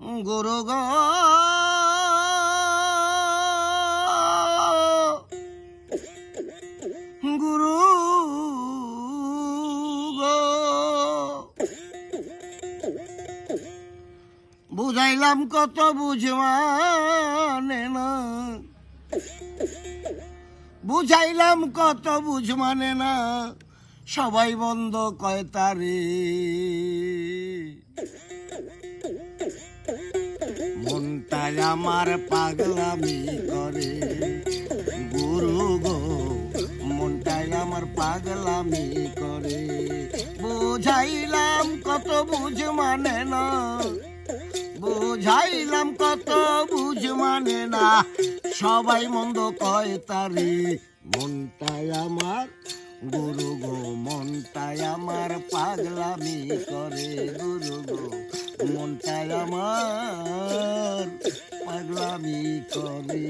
গুরু গো। গুরু গো। বুঝাইলাম কত বুঝমানে না। বুঝাইলাম কত বুঝ মানে না। সবাই বন্ধ কয় তারে মনটাই আমার পাগলামি করে। গুরু গো মনটাই আমার পাগলামি করে। বুঝাইলাম কত বুঝ মানে না। বুঝাইলাম কত বুঝ মানে না। সবাই মন্দ কয় তারি। মনটাই আমার, গুরু গো মনটাই আমার পাগলামি করে। গুরু গো মনটাই আমার পাগলামি করে